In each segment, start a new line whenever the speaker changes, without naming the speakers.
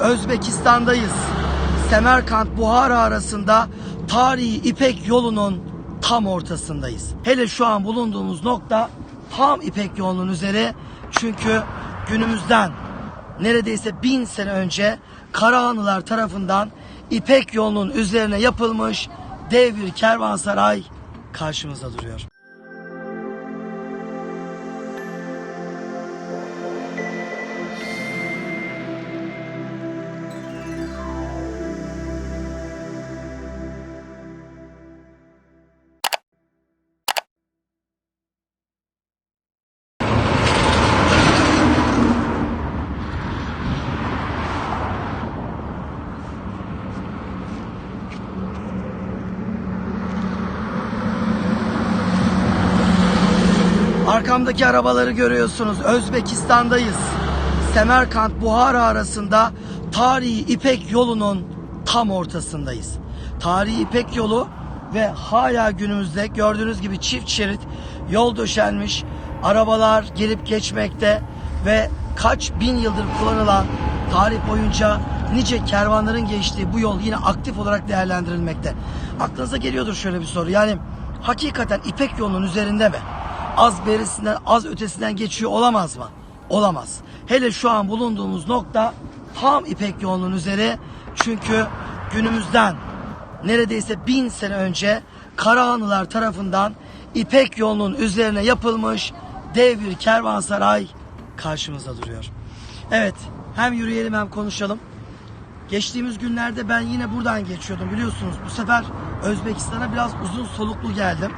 Özbekistan'dayız. Semerkant Buhara arasında tarihi İpek yolunun tam ortasındayız. Hele şu an bulunduğumuz nokta tam İpek yolunun üzeri. Çünkü günümüzden neredeyse bin sene önce Karahanlılar tarafından İpek yolunun üzerine yapılmış dev bir kervansaray karşımızda duruyor. Arkamdaki arabaları görüyorsunuz. Özbekistan'dayız. Semerkant Buhara arasında tarihi İpek yolunun tam ortasındayız. Tarihi İpek yolu ve hala günümüzde gördüğünüz gibi çift şerit yol döşenmiş. Arabalar gelip geçmekte ve kaç bin yıldır kullanılan tarih boyunca nice kervanların geçtiği bu yol yine aktif olarak değerlendirilmekte. Aklınıza geliyordur şöyle bir soru. Yani hakikaten İpek yolunun üzerinde mi? Az berisinden az ötesinden geçiyor olamaz mı? Olamaz. Hele şu an bulunduğumuz nokta tam İpek yolunun üzeri. Çünkü günümüzden neredeyse bin sene önce Karahanlılar tarafından İpek yolunun üzerine yapılmış dev bir kervansaray karşımızda duruyor. Evet hem yürüyelim hem konuşalım. Geçtiğimiz günlerde ben yine buradan geçiyordum biliyorsunuz. Bu sefer Özbekistan'a biraz uzun soluklu geldim.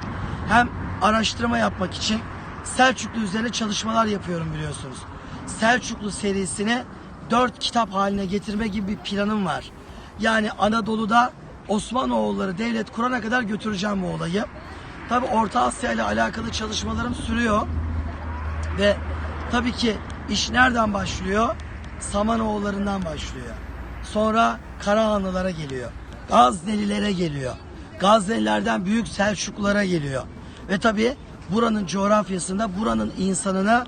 Hem araştırma yapmak için Selçuklu üzerine çalışmalar yapıyorum biliyorsunuz. Selçuklu serisini dört kitap haline getirme gibi bir planım var. Yani Anadolu'da Osmanoğulları devlet kurana kadar götüreceğim bu olayı. Tabi Orta Asya ile alakalı çalışmalarım sürüyor. Ve tabii ki iş nereden başlıyor? Samanoğullarından başlıyor. Sonra Karahanlılara geliyor. Gaznelilere geliyor. Gaznelilerden Büyük Selçuklulara geliyor. Ve tabii buranın coğrafyasında buranın insanına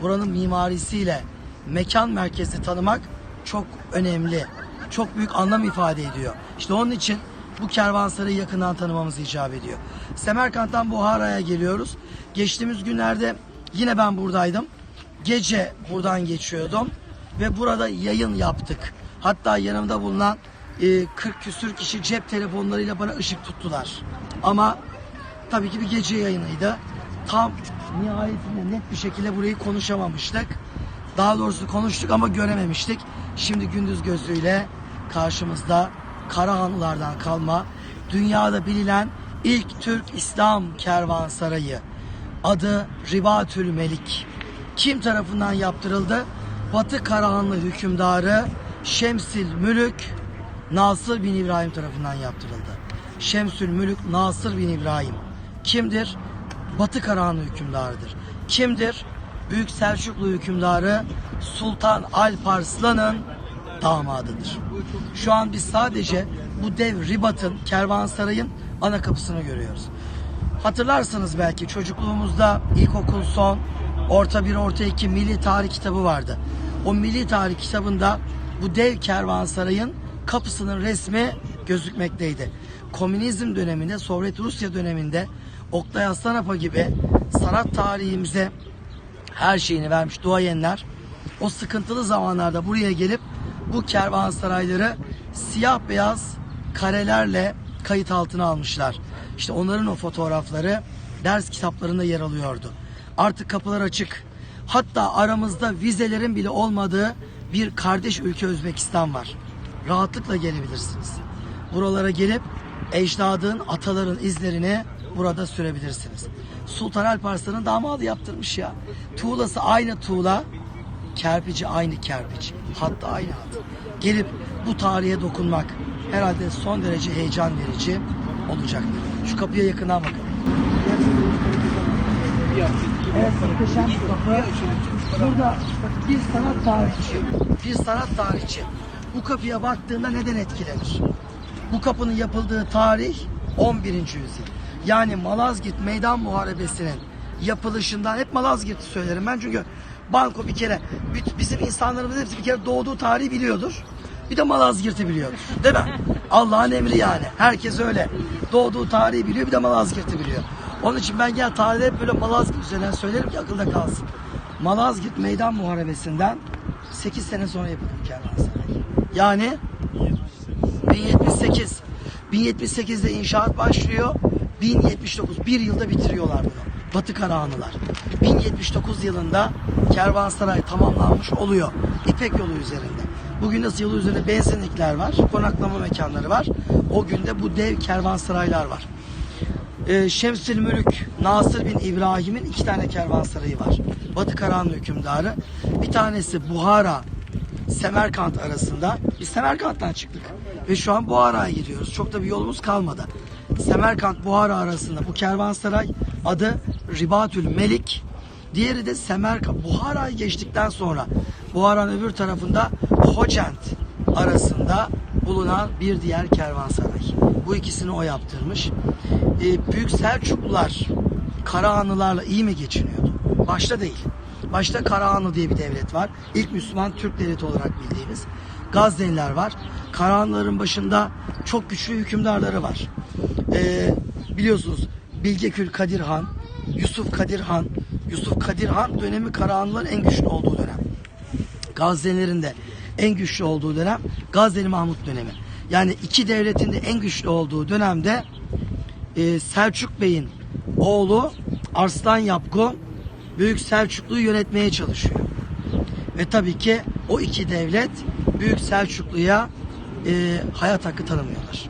buranın mimarisiyle mekan merkezi tanımak çok önemli. Çok büyük anlam ifade ediyor. İşte onun için bu kervansarayı yakından tanımamız icap ediyor. Semerkant'tan Buhara'ya geliyoruz. Geçtiğimiz günlerde yine ben buradaydım. Gece buradan geçiyordum ve burada yayın yaptık. Hatta yanımda bulunan e, 40 küsür kişi cep telefonlarıyla bana ışık tuttular. Ama tabii ki bir gece yayınıydı. Tam nihayetinde net bir şekilde burayı konuşamamıştık. Daha doğrusu konuştuk ama görememiştik. Şimdi gündüz gözüyle karşımızda Karahanlılardan kalma dünyada bilinen ilk Türk İslam kervansarayı. Adı Ribatül Melik. Kim tarafından yaptırıldı? Batı Karahanlı hükümdarı Şemsil Mülük Nasır bin İbrahim tarafından yaptırıldı. Şemsül Mülük Nasır bin İbrahim kimdir? Batı Karahanlı hükümdarıdır. Kimdir? Büyük Selçuklu hükümdarı Sultan Alparslan'ın damadıdır. Şu an biz sadece bu dev Ribat'ın, kervansarayın ana kapısını görüyoruz. Hatırlarsanız belki çocukluğumuzda ilkokul son, orta bir, orta iki milli tarih kitabı vardı. O milli tarih kitabında bu dev kervansarayın kapısının resmi gözükmekteydi. Komünizm döneminde, Sovyet Rusya döneminde Oktay Aslanapa gibi sanat tarihimize her şeyini vermiş duayenler o sıkıntılı zamanlarda buraya gelip bu kervansarayları siyah beyaz karelerle kayıt altına almışlar. İşte onların o fotoğrafları ders kitaplarında yer alıyordu. Artık kapılar açık. Hatta aramızda vizelerin bile olmadığı bir kardeş ülke Özbekistan var. Rahatlıkla gelebilirsiniz. Buralara gelip ecdadın, ataların izlerini burada sürebilirsiniz. Sultan Alparslan'ın damadı yaptırmış ya. Tuğlası aynı tuğla, kerpici aynı kerpiç, hatta aynı hat. Gelip bu tarihe dokunmak herhalde son derece heyecan verici olacak. Şu kapıya yakından bakalım. Evet muhteşem bir kapı. Burada bir sanat tarihçi, bir sanat tarihçi bu kapıya baktığında neden etkilenir? Bu kapının yapıldığı tarih 11. yüzyıl. Yani Malazgirt Meydan Muharebesi'nin yapılışından hep Malazgirt'i söylerim ben çünkü banko bir kere bizim insanlarımız hepsi bir kere doğduğu tarihi biliyordur. Bir de Malazgirt'i biliyordur. Değil mi? Allah'ın emri yani. Herkes öyle. Doğduğu tarihi biliyor bir de Malazgirt'i biliyor. Onun için ben gel tarihte hep böyle Malazgirt üzerinden söylerim ki akılda kalsın. Malazgirt Meydan Muharebesi'nden 8 sene sonra yapılıyor Kervansaray. Yani 1078. 1078'de inşaat başlıyor. 1079 bir yılda bitiriyorlar bunu. Batı Karahanlılar. 1079 yılında Kervansaray tamamlanmış oluyor. İpek yolu üzerinde. Bugün nasıl yolu üzerinde benzinlikler var, konaklama mekanları var. O günde bu dev kervansaraylar var. Ee, Şemsül Mülük Nasır bin İbrahim'in iki tane kervansarayı var. Batı Karahanlı hükümdarı. Bir tanesi Buhara Semerkant arasında. Biz Semerkant'tan çıktık. Ve şu an Buhara'ya gidiyoruz. Çok da bir yolumuz kalmadı. Semerkant Buhara arasında bu kervansaray adı Ribatül Melik. Diğeri de Semerkant. Buhara'yı geçtikten sonra Buhara'nın öbür tarafında Hocent arasında bulunan bir diğer kervansaray. Bu ikisini o yaptırmış. Ee, Büyük Selçuklular Karahanlılarla iyi mi geçiniyordu? Başta değil. Başta Karahanlı diye bir devlet var. İlk Müslüman Türk devleti olarak bildiğimiz. Gazneliler var. Karahanlıların başında çok güçlü hükümdarları var. Ee, biliyorsunuz Bilgekül Kadir Han, Yusuf Kadir Han, Yusuf Kadir Han dönemi Karahanlıların en güçlü olduğu dönem. Gaznelilerin de en güçlü olduğu dönem Gazneli Mahmut dönemi. Yani iki devletin de en güçlü olduğu dönemde e, Selçuk Bey'in oğlu Arslan Yapgu Büyük Selçuklu'yu yönetmeye çalışıyor. Ve tabii ki o iki devlet Büyük Selçuklu'ya e, hayat hakkı tanımıyorlar.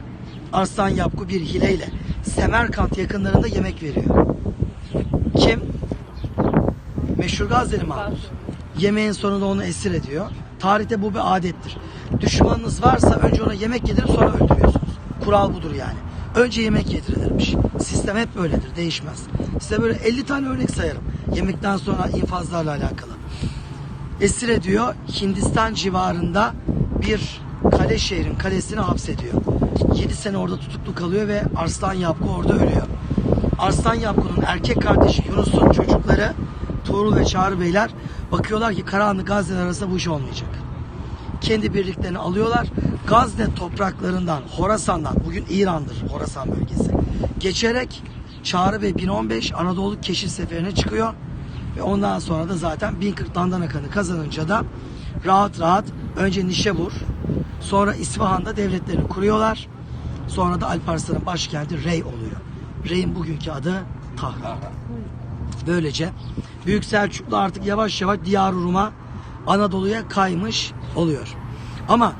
Arslan Yapgu bir hileyle Semerkant yakınlarında yemek veriyor. Kim? Meşhur Gazneli Mahmut. Yemeğin sonunda onu esir ediyor. Tarihte bu bir adettir. Düşmanınız varsa önce ona yemek yedirip sonra öldürüyorsunuz. Kural budur yani. Önce yemek yedirilirmiş. Sistem hep böyledir, değişmez. Size böyle 50 tane örnek sayarım. Yemekten sonra infazlarla alakalı. Esir ediyor, Hindistan civarında bir kale şehrin kalesine hapsediyor. 7 sene orada tutuklu kalıyor ve Arslan Yapku orada ölüyor. Arslan Yapku'nun erkek kardeşi Yunus'un çocukları Tuğrul ve Çağrı Beyler bakıyorlar ki Karahanlı Gazze arasında bu iş olmayacak. Kendi birliklerini alıyorlar. Gazne topraklarından, Horasan'dan, bugün İran'dır Horasan bölgesi. Geçerek Çağrı Bey 1015 Anadolu keşif seferine çıkıyor. Ve ondan sonra da zaten 1040 Dandana kanı kazanınca da rahat rahat önce Nişebur, sonra İsfahan'da devletlerini kuruyorlar. Sonra da Alparslan'ın başkenti Rey oluyor. Rey'in bugünkü adı Tahran. Böylece Büyük Selçuklu artık yavaş yavaş Diyar Rum'a Anadolu'ya kaymış oluyor. Ama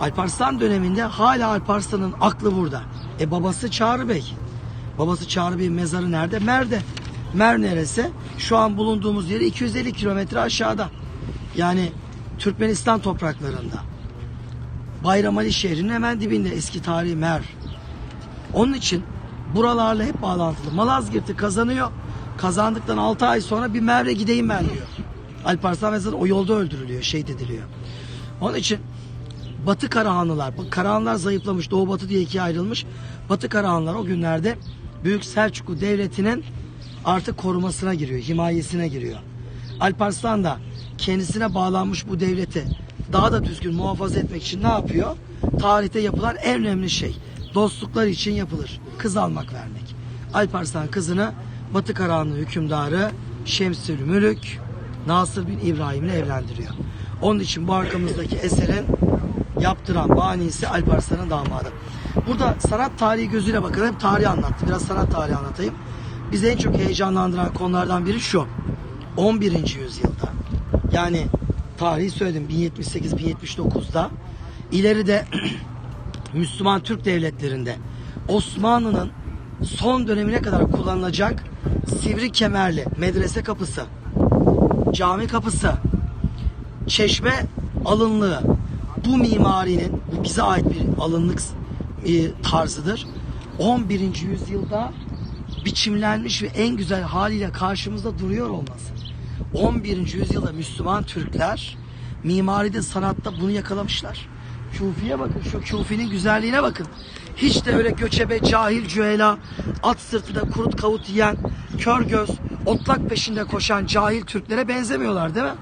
Alparslan döneminde hala Alparslan'ın aklı burada. E babası Çağrı Bey. Babası Çağrı Bey'in mezarı nerede? Mer'de. Mer neresi? Şu an bulunduğumuz yeri 250 kilometre aşağıda. Yani Türkmenistan topraklarında. Bayramali şehrinin hemen dibinde eski tarihi Mer. Onun için buralarla hep bağlantılı. Malazgirt'i kazanıyor. Kazandıktan 6 ay sonra bir Merve gideyim ben diyor. Alparslan mesela o yolda öldürülüyor, şehit ediliyor. Onun için Batı Karahanlılar, Karahanlılar zayıflamış, Doğu Batı diye ikiye ayrılmış. Batı Karahanlılar o günlerde Büyük Selçuklu Devleti'nin artık korumasına giriyor, himayesine giriyor. Alparslan da kendisine bağlanmış bu devleti daha da düzgün muhafaza etmek için ne yapıyor? Tarihte yapılan en önemli şey dostluklar için yapılır. Kız almak vermek. Alparslan kızını Batı Karahanlı hükümdarı Şemsül Mülük Nasır bin İbrahim'le evlendiriyor. Onun için bu arkamızdaki eserin yaptıran banisi Alparslan'ın damadı. Burada sanat tarihi gözüyle bakın. Hep tarih anlattı. Biraz sanat tarihi anlatayım. Bizi en çok heyecanlandıran konulardan biri şu. 11. yüzyılda yani tarihi söyledim 1078-1079'da ileride Müslüman Türk devletlerinde Osmanlı'nın son dönemine kadar kullanılacak sivri kemerli medrese kapısı, cami kapısı, çeşme alınlığı bu mimarinin bu bize ait bir alınlık e, tarzıdır. 11. yüzyılda biçimlenmiş ve en güzel haliyle karşımızda duruyor olması. 11. yüzyılda Müslüman Türkler mimaride sanatta bunu yakalamışlar. Küfiye bakın şu küfinin güzelliğine bakın. Hiç de öyle göçebe, cahil, cüela, at sırtında kurut kavut yiyen, kör göz, otlak peşinde koşan cahil Türklere benzemiyorlar değil mi?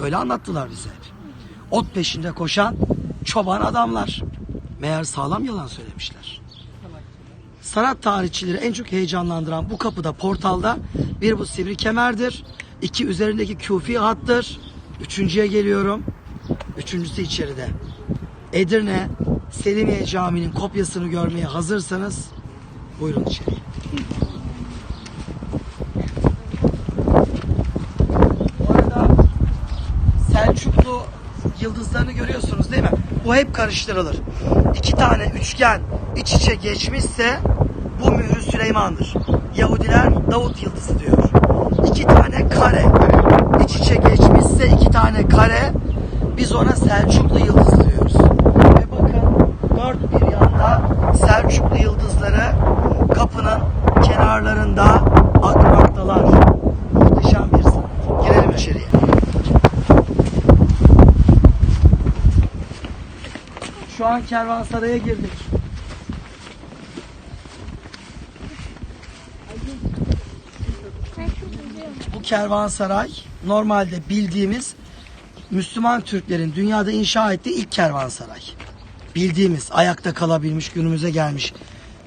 Öyle anlattılar bize. Ot peşinde koşan çoban adamlar. Meğer sağlam yalan söylemişler. Sanat tarihçileri en çok heyecanlandıran bu kapıda portalda bir bu sivri kemerdir. iki üzerindeki küfi hattır. Üçüncüye geliyorum. Üçüncüsü içeride. Edirne Selimiye Camii'nin kopyasını görmeye hazırsanız buyurun içeri. Bu arada Selçuklu yıldızlarını görüyorsunuz değil mi? Bu hep karıştırılır. İki tane üçgen iç içe geçmişse bu mührü Süleyman'dır. Yahudiler Davut yıldızı diyor. İki tane kare iç içe geçmişse iki tane kare biz ona Selçuklu yıldızı diyoruz. Ve bakın dört bir yanda Selçuklu yıldızları kapının kenarlarında akmaktalar. Muhteşem bir sanat. Girelim içeriye. Şu an kervansaraya girdik. Bu kervansaray normalde bildiğimiz Müslüman Türklerin dünyada inşa ettiği ilk kervansaray. Bildiğimiz ayakta kalabilmiş günümüze gelmiş.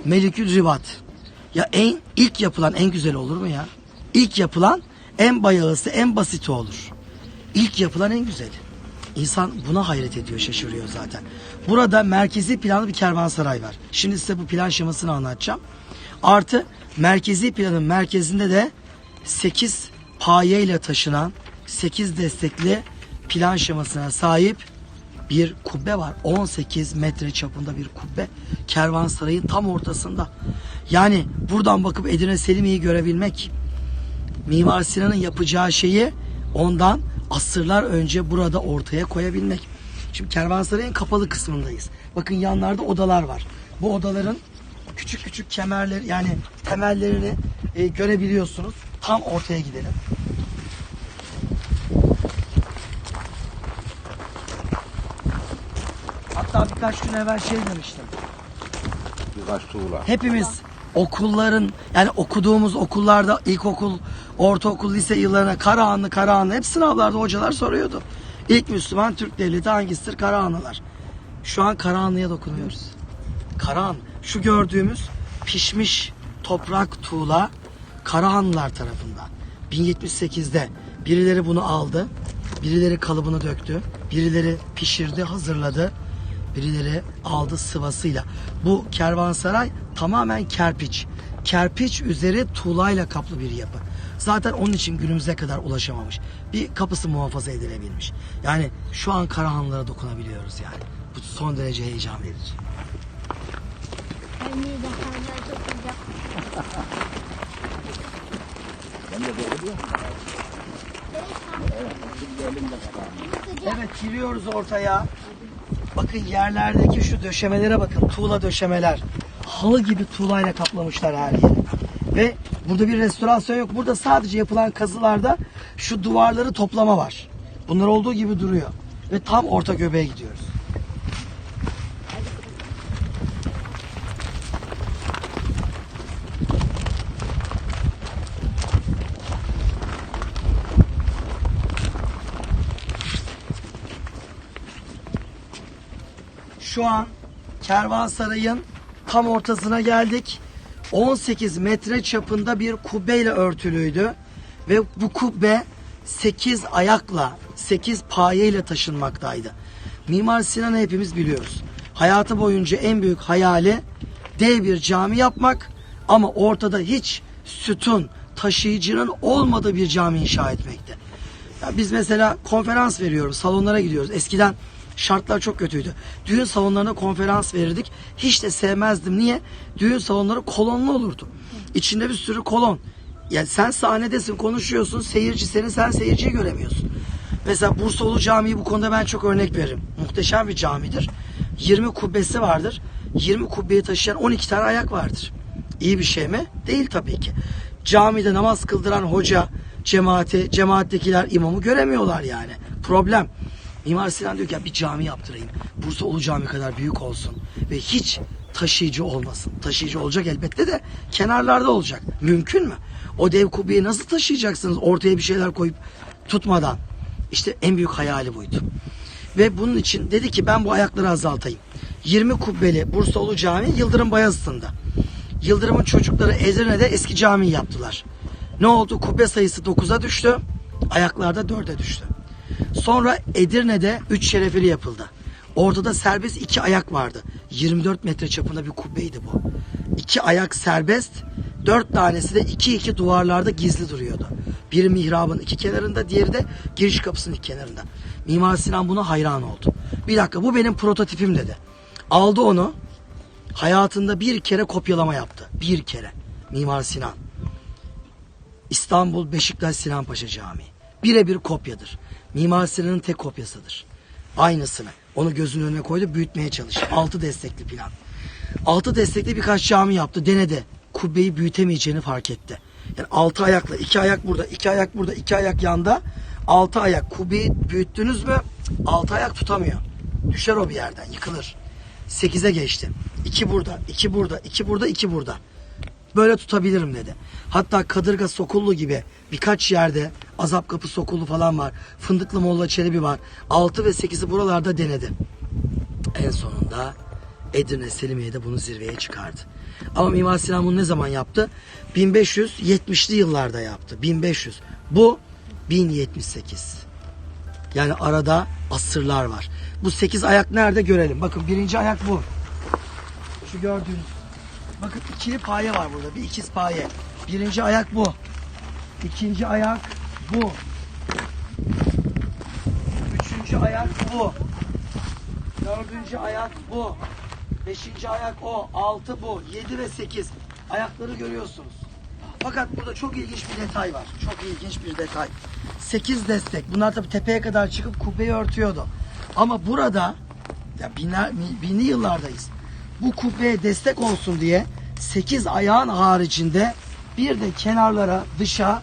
Melikül Rivat. Ya en ilk yapılan en güzel olur mu ya? İlk yapılan en bayağısı en basiti olur. İlk yapılan en güzeli. İnsan buna hayret ediyor, şaşırıyor zaten. Burada merkezi planlı bir kervansaray var. Şimdi size bu plan şemasını anlatacağım. Artı merkezi planın merkezinde de 8 paye ile taşınan 8 destekli plan şemasına sahip bir kubbe var. 18 metre çapında bir kubbe. Kervansarayın tam ortasında. Yani buradan bakıp Edirne Selimiye'yi görebilmek, Mimar Sinan'ın yapacağı şeyi ondan asırlar önce burada ortaya koyabilmek. Şimdi kervansarayın kapalı kısmındayız. Bakın yanlarda odalar var. Bu odaların küçük küçük kemerler yani temellerini e, görebiliyorsunuz. Tam ortaya gidelim. Hatta birkaç gün evvel şey demiştim.
Birkaç tuğla.
Hepimiz okulların yani okuduğumuz okullarda ilkokul, ortaokul, lise yıllarına Karahanlı, Karahanlı hep sınavlarda hocalar soruyordu. İlk Müslüman Türk devleti hangisidir? Karahanlılar. Şu an Karahanlı'ya dokunuyoruz. Karahan, şu gördüğümüz pişmiş toprak tuğla Karahanlılar tarafından 1078'de birileri bunu aldı, birileri kalıbını döktü, birileri pişirdi, hazırladı, birileri aldı sıvasıyla. Bu kervansaray tamamen kerpiç. Kerpiç üzeri tuğlayla kaplı bir yapı. Zaten onun için günümüze kadar ulaşamamış. Bir kapısı muhafaza edilebilmiş. Yani şu an Karahanlılara dokunabiliyoruz yani. Bu son derece heyecan verici.
Anne de çok güzel.
Evet giriyoruz ortaya. Bakın yerlerdeki şu döşemelere bakın. Tuğla döşemeler. Halı gibi tuğlayla kaplamışlar her yeri. Ve burada bir restorasyon yok. Burada sadece yapılan kazılarda şu duvarları toplama var. Bunlar olduğu gibi duruyor. Ve tam orta göbeğe gidiyoruz. Şu an Kervansaray'ın tam ortasına geldik. 18 metre çapında bir kubbeyle örtülüydü. Ve bu kubbe 8 ayakla, 8 payeyle taşınmaktaydı. Mimar Sinan'ı hepimiz biliyoruz. Hayatı boyunca en büyük hayali dev bir cami yapmak ama ortada hiç sütun, taşıyıcının olmadığı bir cami inşa etmekti. Ya biz mesela konferans veriyoruz, salonlara gidiyoruz. Eskiden şartlar çok kötüydü. Düğün salonlarına konferans verirdik. Hiç de sevmezdim. Niye? Düğün salonları kolonlu olurdu. İçinde bir sürü kolon. Yani sen sahnedesin, konuşuyorsun. Seyirci seni, sen seyirciyi göremiyorsun. Mesela Bursaoğlu Camii bu konuda ben çok örnek veririm. Muhteşem bir camidir. 20 kubbesi vardır. 20 kubbeyi taşıyan 12 tane ayak vardır. İyi bir şey mi? Değil tabii ki. Camide namaz kıldıran hoca, cemaati, cemaattekiler imamı göremiyorlar yani. Problem. Mimar Sinan diyor ki "Ya bir cami yaptırayım. Bursa Ulu Cami kadar büyük olsun. Ve hiç taşıyıcı olmasın. Taşıyıcı olacak elbette de kenarlarda olacak. Mümkün mü? O dev kubbeyi nasıl taşıyacaksınız ortaya bir şeyler koyup tutmadan? İşte en büyük hayali buydu. Ve bunun için dedi ki ben bu ayakları azaltayım. 20 kubbeli Bursaoğlu Camii Yıldırım Bayazıt'ında. Yıldırım'ın çocukları Edirne'de eski cami yaptılar. Ne oldu? Kubbe sayısı 9'a düştü. Ayaklarda 4'e düştü. Sonra Edirne'de 3 şerefeli yapıldı. Ortada serbest iki ayak vardı. 24 metre çapında bir kubbeydi bu. İki ayak serbest, dört tanesi de iki iki duvarlarda gizli duruyordu. Biri mihrabın iki kenarında, diğeri de giriş kapısının iki kenarında. Mimar Sinan buna hayran oldu. Bir dakika bu benim prototipim dedi. Aldı onu, hayatında bir kere kopyalama yaptı. Bir kere. Mimar Sinan. İstanbul Beşiktaş Sinan Paşa Camii. Birebir kopyadır. Mimar Sinan'ın tek kopyasıdır. Aynısını. Onu gözünün önüne koydu, büyütmeye çalıştı. Altı destekli plan. Altı destekli birkaç cami yaptı, denedi. Kubbeyi büyütemeyeceğini fark etti. Yani altı ayakla, iki ayak burada, iki ayak burada, iki ayak yanda. Altı ayak. Kubbeyi büyüttünüz mü altı ayak tutamıyor. Düşer o bir yerden, yıkılır. Sekize geçti. İki burada, iki burada, iki burada, iki burada böyle tutabilirim dedi. Hatta Kadırga Sokullu gibi birkaç yerde Azap Kapı Sokullu falan var. Fındıklı Molla Çelebi var. 6 ve 8'i buralarda denedi. En sonunda Edirne Selimiye'de bunu zirveye çıkardı. Ama Mimar Sinan bunu ne zaman yaptı? 1570'li yıllarda yaptı. 1500. Bu 1078. Yani arada asırlar var. Bu 8 ayak nerede görelim. Bakın birinci ayak bu. Şu gördüğünüz. Bakın ikili paye var burada. Bir ikiz paye. Birinci ayak bu. İkinci ayak bu. Üçüncü ayak bu. Dördüncü ayak bu. Beşinci ayak o. Altı bu. Yedi ve sekiz. Ayakları görüyorsunuz. Fakat burada çok ilginç bir detay var. Çok ilginç bir detay. Sekiz destek. Bunlar tabii tepeye kadar çıkıp kubbeyi örtüyordu. Ama burada ya binler, binli yıllardayız. Bu kubbeye destek olsun diye 8 ayağın haricinde bir de kenarlara dışa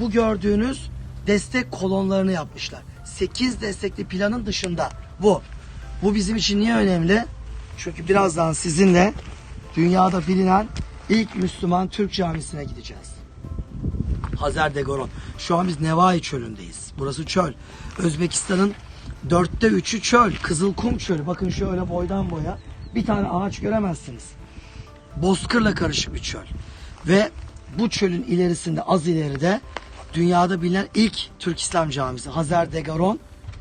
bu gördüğünüz destek kolonlarını yapmışlar. 8 destekli planın dışında bu. Bu bizim için niye önemli? Çünkü birazdan sizinle dünyada bilinen ilk Müslüman Türk camisine gideceğiz. Hazer Degoron. Şu an biz Nevai çölündeyiz. Burası çöl. Özbekistan'ın dörtte üçü çöl. Kızılkum çölü. Bakın şöyle boydan boya. Bir tane ağaç göremezsiniz. Bozkırla karışık bir çöl. Ve bu çölün ilerisinde az ileride dünyada bilinen ilk Türk İslam camisi Hazer Degaron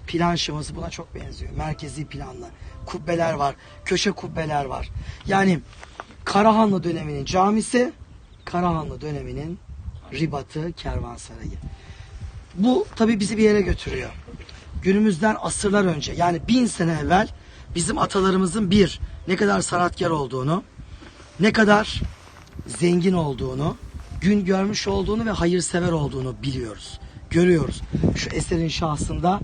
plan şeması buna çok benziyor. Merkezi planlı. Kubbeler var. Köşe kubbeler var. Yani Karahanlı döneminin camisi Karahanlı döneminin Ribat'ı Kervansarayı. Bu tabii bizi bir yere götürüyor. Günümüzden asırlar önce yani bin sene evvel bizim atalarımızın bir ne kadar sanatkar olduğunu, ne kadar zengin olduğunu, gün görmüş olduğunu ve hayırsever olduğunu biliyoruz. Görüyoruz. Şu eserin şahsında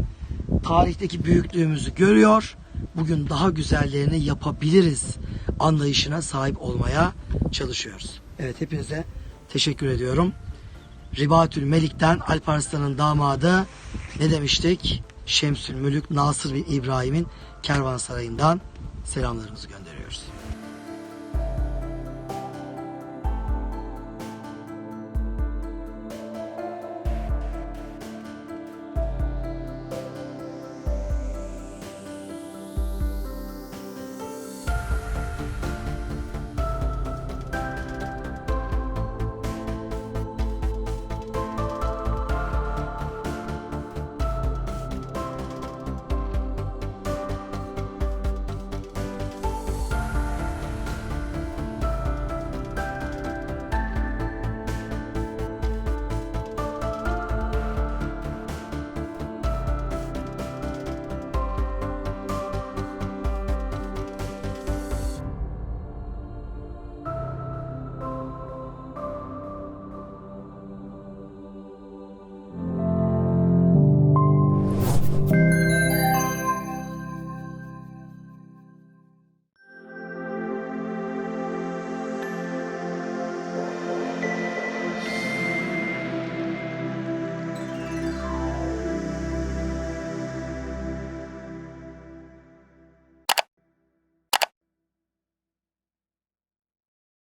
tarihteki büyüklüğümüzü görüyor. Bugün daha güzellerini yapabiliriz anlayışına sahip olmaya çalışıyoruz. Evet hepinize teşekkür ediyorum. Ribatül Melik'ten Alparslan'ın damadı ne demiştik? Şemsül Mülük Nasır ve İbrahim'in Kervansarayı'ndan selamlarımızı gönderiyoruz.